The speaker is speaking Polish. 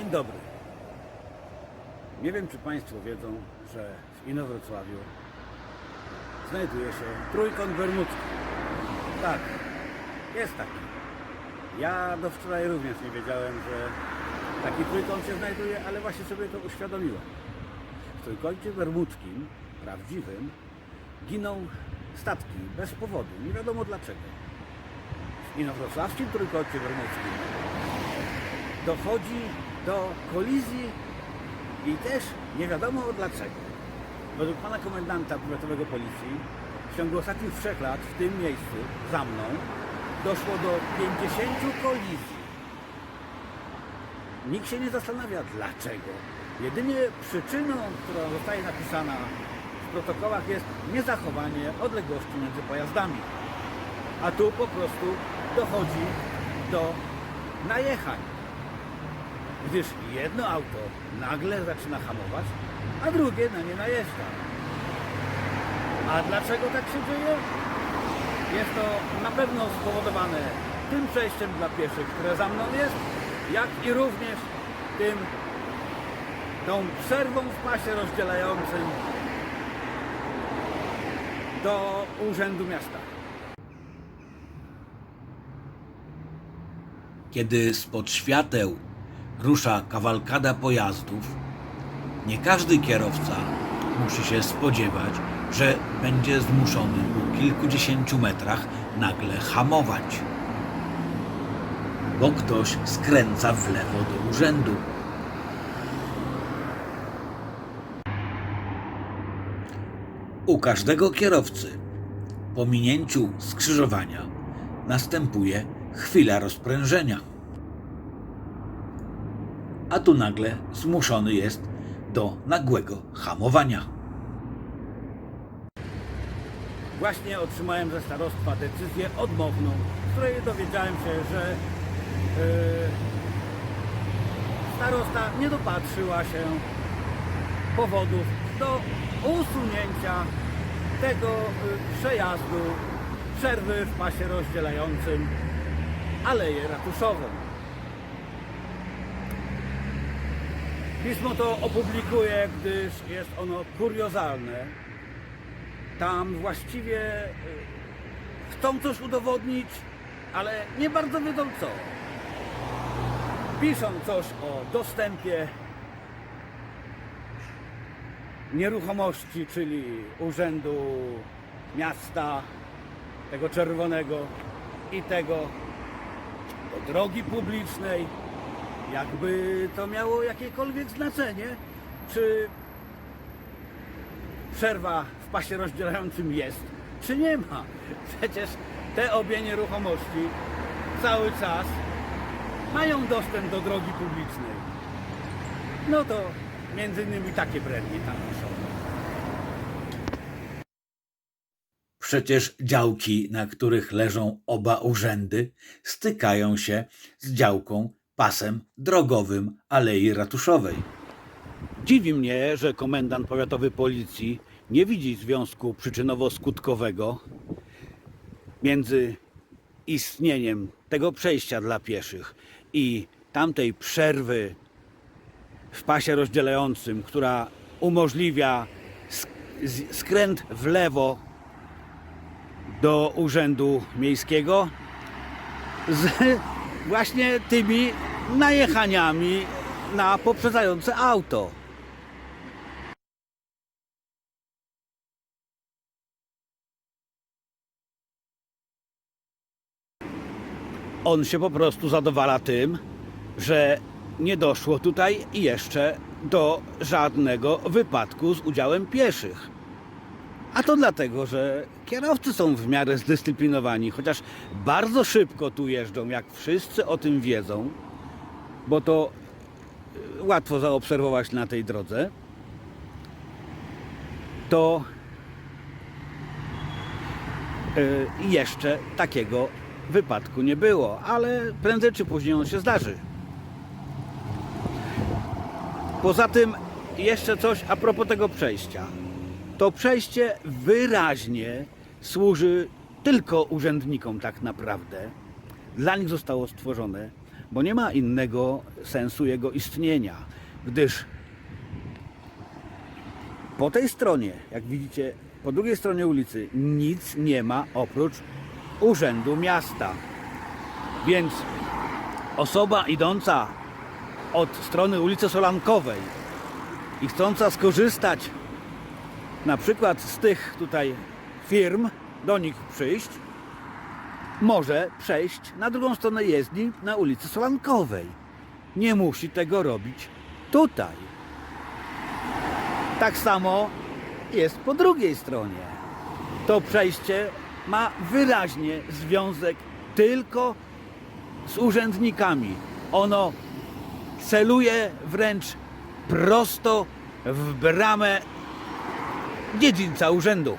Dzień dobry. Nie wiem, czy Państwo wiedzą, że w Inowrocławiu znajduje się trójkąt bermudzki. Tak, jest taki. Ja do wczoraj również nie wiedziałem, że taki trójkąt się znajduje, ale właśnie sobie to uświadomiłem. W trójkącie bermudzkim, prawdziwym, giną statki bez powodu, nie wiadomo dlaczego. W inowrocławskim trójkącie bermudzkim dochodzi do kolizji i też nie wiadomo dlaczego. Według pana komendanta powiatowego policji w ciągu ostatnich trzech lat w tym miejscu, za mną, doszło do 50 kolizji. Nikt się nie zastanawia dlaczego. Jedynie przyczyną, która zostaje napisana w protokołach jest niezachowanie odległości między pojazdami. A tu po prostu dochodzi do najechań gdyż jedno auto nagle zaczyna hamować, a drugie na nie najeżdża. A dlaczego tak się dzieje? Jest to na pewno spowodowane tym przejściem dla pieszych, które za mną jest, jak i również tym tą przerwą w pasie rozdzielającym do Urzędu Miasta. Kiedy spod świateł rusza kawalkada pojazdów, nie każdy kierowca musi się spodziewać, że będzie zmuszony po kilkudziesięciu metrach nagle hamować, bo ktoś skręca w lewo do urzędu. U każdego kierowcy po minięciu skrzyżowania następuje chwila rozprężenia. A tu nagle zmuszony jest do nagłego hamowania. Właśnie otrzymałem ze starostwa decyzję odmowną, z której dowiedziałem się, że yy, starosta nie dopatrzyła się powodów do usunięcia tego yy, przejazdu, przerwy w pasie rozdzielającym Aleję Ratuszową. Pismo to opublikuję, gdyż jest ono kuriozalne. Tam właściwie y, chcą coś udowodnić, ale nie bardzo wiedzą co. Piszą coś o dostępie nieruchomości, czyli urzędu miasta, tego czerwonego i tego do drogi publicznej. Jakby to miało jakiekolwiek znaczenie, czy przerwa w pasie rozdzielającym jest, czy nie ma. Przecież te obie nieruchomości cały czas mają dostęp do drogi publicznej. No to między innymi takie brednie tam piszą. Przecież działki, na których leżą oba urzędy, stykają się z działką pasem drogowym Alei Ratuszowej. Dziwi mnie, że komendant powiatowy policji nie widzi związku przyczynowo-skutkowego między istnieniem tego przejścia dla pieszych i tamtej przerwy w pasie rozdzielającym, która umożliwia skręt w lewo do urzędu miejskiego z właśnie tymi najechaniami na poprzedzające auto. On się po prostu zadowala tym, że nie doszło tutaj jeszcze do żadnego wypadku z udziałem pieszych. A to dlatego, że kierowcy są w miarę zdyscyplinowani, chociaż bardzo szybko tu jeżdżą, jak wszyscy o tym wiedzą, bo to y, łatwo zaobserwować na tej drodze, to y, jeszcze takiego wypadku nie było, ale prędzej czy później on się zdarzy. Poza tym jeszcze coś a propos tego przejścia. To przejście wyraźnie służy tylko urzędnikom tak naprawdę. Dla nich zostało stworzone, bo nie ma innego sensu jego istnienia, gdyż po tej stronie, jak widzicie, po drugiej stronie ulicy nic nie ma oprócz Urzędu Miasta. Więc osoba idąca od strony ulicy Solankowej i chcąca skorzystać na przykład z tych tutaj firm, do nich przyjść, może przejść na drugą stronę jezdni na ulicy Solankowej. Nie musi tego robić tutaj. Tak samo jest po drugiej stronie. To przejście ma wyraźnie związek tylko z urzędnikami. Ono celuje wręcz prosto w bramę dziedzińca urzędu.